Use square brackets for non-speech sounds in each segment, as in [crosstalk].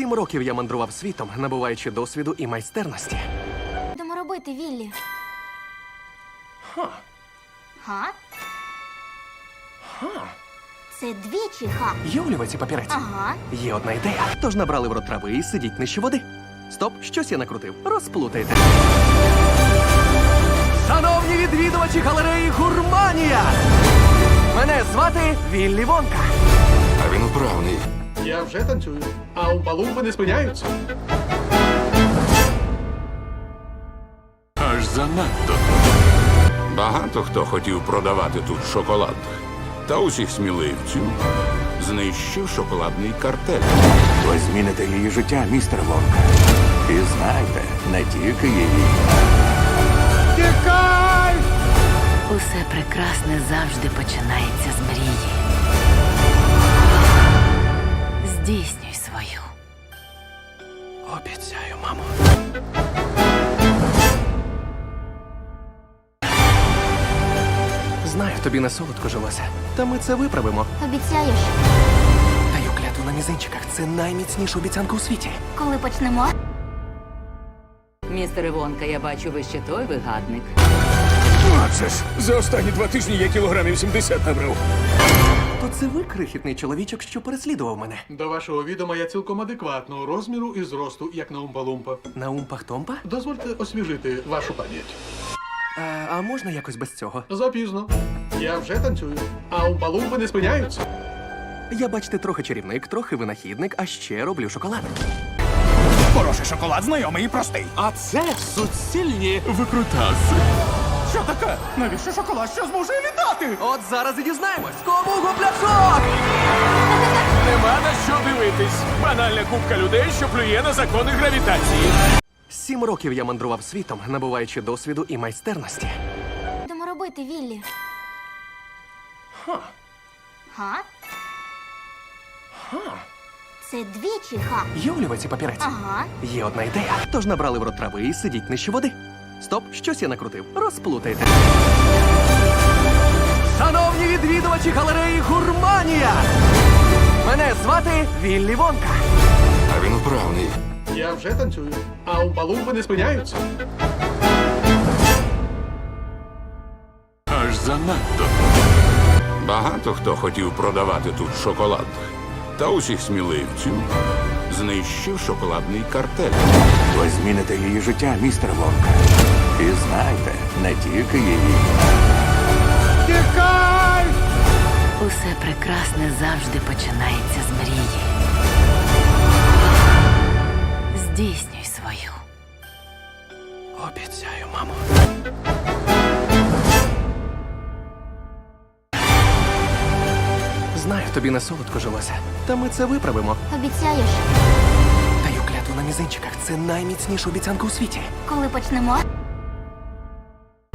Сім років я мандрував світом, набуваючи досвіду і майстерності. Будемо робити, Віллі. Ха. Га? Це двічі ха. Є олівець і папірець? Ага. Є одна ідея. Тож набрали в рот трави і сидіть нижче води. Стоп, щось я накрутив. Розплутайте. Шановні відвідувачі галереї Гурманія! Мене звати Віллі Вонка. А він вправний. Я вже танцюю, а умпалумпи не спиняються. Аж занадто. Багато хто хотів продавати тут шоколад. Та усіх сміливців знищив шоколадний картель. Ви зміните її життя, містер Вонка. І знайте, не тільки її. Тікай! Усе прекрасне завжди починається з мрії. Здійснюй свою. Обіцяю, мамо. Знаю, тобі не солодко жилося. Та ми це виправимо. Обіцяєш, Даю клятву на мізинчиках. Це найміцніша обіцянка у світі. коли почнемо? Містер Івонка, я бачу, ви ще той вигадник. А це ж за останні два тижні я кілограмів 70 набрав. То це ви, крихітний чоловічок, що переслідував мене. До вашого відома я цілком адекватного розміру і зросту, як на умпалумпа. На умпах-томпа? Дозвольте освіжити вашу пам'ять. А, а можна якось без цього? Запізно. Я вже танцюю, а умпалумпи не спиняються. Я, бачите, трохи чарівник, трохи винахідник, а ще роблю шоколад. Хороший шоколад знайомий і простий. А це суцільні. Викрутаси. Що таке? Навіщо шоколад? Що зможе літати? От зараз і дізнаємось. Кому гопляшок! [laughs] Нема на що дивитись. Банальна купка людей, що плює на закони гравітації. Сім років я мандрував світом, набуваючи досвіду і майстерності. Будемо робити, Віллі. Ха. Га? Це двічі ха. Є олівець і папірець? Ага. Є одна ідея. Тож набрали в рот трави і сидіть нижче води. Стоп, щось я накрутив. Розплутайте. Шановні відвідувачі галереї Гурманія! Мене звати Віллі Вонка. А він вправний. Я вже танцюю, а умпалумпи не спиняються. Аж занадто. Багато хто хотів продавати тут шоколад. Та усіх сміливців знищив шоколадний картель. Ви зміните її життя, містер Вонка. І знайте, не тільки її. Тікай! Усе прекрасне завжди починається з мрії. Здійснюй свою. Обіцяю, мамо. Знаю, тобі не солодко жилося. Та ми це виправимо. Обіцяєш, Даю клятву на мізинчиках. Це найміцніша обіцянка у світі. коли почнемо?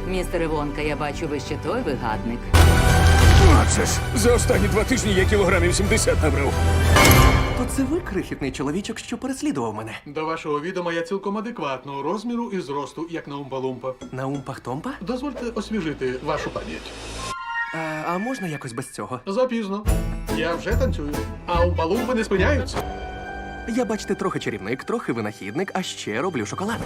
Містер Івонка, я бачу, ви ще той вигадник. А це ж за останні два тижні я кілограмів 70 набрав. То це ви, крихітний чоловічок, що переслідував мене. До вашого відома я цілком адекватного розміру і зросту, як на умпалумпа. На умпах-томпа? Дозвольте освіжити вашу пам'ять. А, а можна якось без цього? Запізно. Я вже танцюю, а у умпалумпи не спиняються. Я, бачите, трохи чарівник, трохи винахідник, а ще роблю шоколад.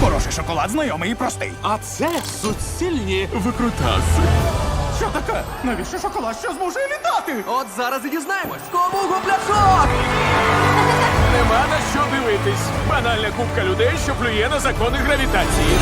Хороший шоколад знайомий і простий. А це суцільні. Викрутаси. Що таке? Навіщо шоколад? Що зможе літати? От зараз і дізнаємось, кому гопляшок! Нема на що дивитись. Банальна купка людей, що плює на закони гравітації.